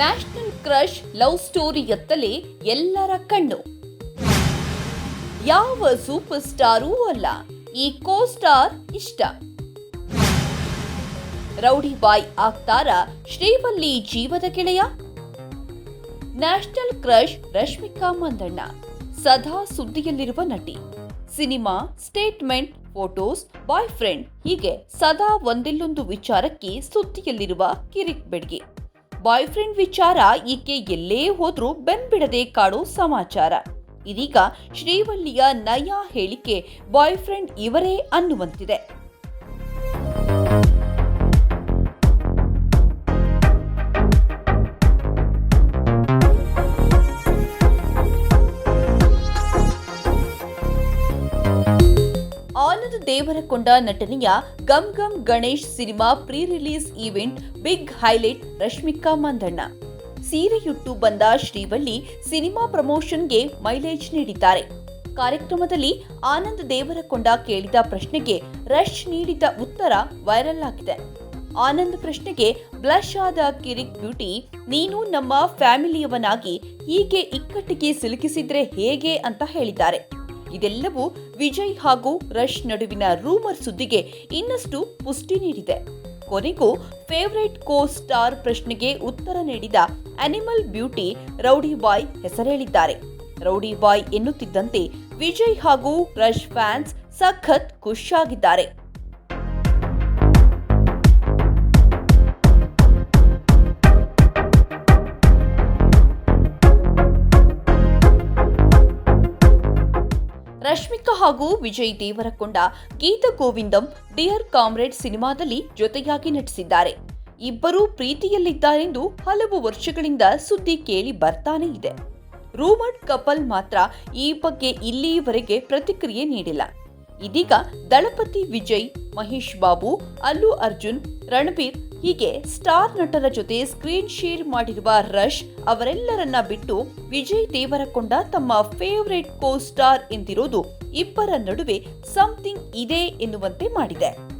National crush love story ಎತ್ತಲೇ ಎಲ್ಲರ ಕಣ್ಣು. ಯಾವ ಸೂಪರ್ ಸ್ಟಾರೂ ಅಲ್ಲ, ಈ ಕೋ ಸ್ಟಾರ್ ಇಷ್ಟ. ರೌಡಿ ಬಾಯ್ ಆಗ್ತಾರ ಶ್ರೀವಲ್ಲಿ ಜೀವದ ಗೆಳೆಯ. ನ್ಯಾಷನಲ್ ಕ್ರಶ್ ರಶ್ಮಿಕಾ ಮಂದಣ್ಣ, ಸದಾ ಸುದ್ದಿಯಲ್ಲಿರುವ ನಟಿ. Cinema, statement, photos boyfriend ಹೀಗೆ ಸದಾ ಒಂದಿಲ್ಲೊಂದು ವಿಚಾರಕ್ಕೆ ಸುದ್ದಿಯಲ್ಲಿರುವ ಕಿರಿಕ್ ಬೆಡ್ಗೆ. ಬಾಯ್ ಫ್ರೆಂಡ್ ವಿಚಾರ ಈಕೆ ಎಲ್ಲೇ ಹೋದ್ರೂ ಬೆನ್ಬಿಡದೆ ಕಾಡೋ ಸಮಾಚಾರ. ಇದೀಗ ಶ್ರೀವಳ್ಳಿಯ ನಯಾ ಹೇಳಿಕೆ ಬಾಯ್ ಫ್ರೆಂಡ್ ಇವರೇ ಅನ್ನುವಂತಿದೆ. ಆನಂದ್ ದೇವರಕೊಂಡ ನಟನೆಯ Gam Gam Ganesh cinema pre release event big highlight Rashmika Mandanna. ಸೀರೆಯುಟ್ಟು ಬಂದ ಶ್ರೀವಳ್ಳಿ ಸಿನಿಮಾ ಪ್ರಮೋಷನ್ಗೆ ಮೈಲೇಜ್ ನೀಡಿದ್ದಾರೆ. ಕಾರ್ಯಕ್ರಮದಲ್ಲಿ ಆನಂದ್ ದೇವರಕೊಂಡ ಕೇಳಿದ ಪ್ರಶ್ನೆಗೆ ರಶ್ ನೀಡಿದ ಉತ್ತರ ವೈರಲ್ ಆಗಿದೆ. ಆನಂದ್ ಪ್ರಶ್ನೆಗೆ ಬ್ಲಶ್ ಆದ ಕಿರಿಕ್ ಬ್ಯೂಟಿ, ನೀನು ನಮ್ಮ ಫ್ಯಾಮಿಲಿಯವನಾಗಿ ಹೀಗೆ ಇಕ್ಕಟ್ಟಿಗೆ ಸಿಲುಕಿಸಿದ್ರೆ ಹೇಗೆ? ಅಂತ ಹೇಳಿದ್ದಾರೆ. ಇದೆಲ್ಲವೂ ವಿಜಯ್ ಹಾಗೂ ರಶ್ ನಡುವಿನ ರೂಮರ್ ಸುದ್ದಿಗೆ ಇನ್ನಷ್ಟು ಪುಷ್ಟಿ ನೀಡಿದೆ. ಕೊನೆಗೂ ಫೇವರೇಟ್ ಕೋ ಸ್ಟಾರ್ ಪ್ರಶ್ನೆಗೆ ಉತ್ತರ ನೀಡಿದ ಅನಿಮಲ್ ಬ್ಯೂಟಿ ರೌಡಿ ಬಾಯ್ ಹೆಸರೇಳಿದ್ದಾರೆ. ರೌಡಿ ಬಾಯ್ ಎನ್ನುತ್ತಿದ್ದಂತೆ ವಿಜಯ್ ಹಾಗೂ ರಶ್ ಫ್ಯಾನ್ಸ್ ಸಖತ್ ಖುಷಿಯಾಗಿದ್ದಾರೆ. ರಶ್ಮಿಕಾ ಹಾಗೂ ವಿಜಯ್ ದೇವರಕೊಂಡ ಗೀತ ಗೋವಿಂದಂ, ಡಿಯರ್ ಕಾಮ್ರೇಡ್ ಸಿನಿಮಾದಲ್ಲಿ ಜೊತೆಯಾಗಿ ನಟಿಸಿದ್ದಾರೆ. ಇಬ್ಬರೂ ಪ್ರೀತಿಯಲ್ಲಿದ್ದಾರೆಂದು ಹಲವು ವರ್ಷಗಳಿಂದ ಸುದ್ದಿ ಕೇಳಿ ಬರ್ತಾನೆ ಇದೆ. ರೂಮರ್ಡ್ ಕಪಲ್ ಮಾತ್ರ ಈ ಬಗ್ಗೆ ಇಲ್ಲಿಯವರೆಗೆ ಪ್ರತಿಕ್ರಿಯೆ ನೀಡಿಲ್ಲ. ಇದೀಗ ದಳಪತಿ ವಿಜಯ್, ಮಹೇಶ್ ಬಾಬು, ಅಲ್ಲು ಅರ್ಜುನ್, ರಣಬೀರ್ ಹೀಗೆ ಸ್ಟಾರ್ ನಟರ ಜೊತೆ ಸ್ಕ್ರೀನ್ ಶೇರ್ ಮಾಡಿರುವ ರಶ್ ಅವರೆಲ್ಲರನ್ನ ಬಿಟ್ಟು ವಿಜಯ್ ದೇವರಕೊಂಡ ತಮ್ಮ ಫೇವರೇಟ್ ಕೋ ಸ್ಟಾರ್ ಎಂದಿರೋದು ಇಬ್ಬರ ನಡುವೆ ಸಮಥಿಂಗ್ ಇದೆ ಎನ್ನುವಂತೆ ಮಾಡಿದೆ.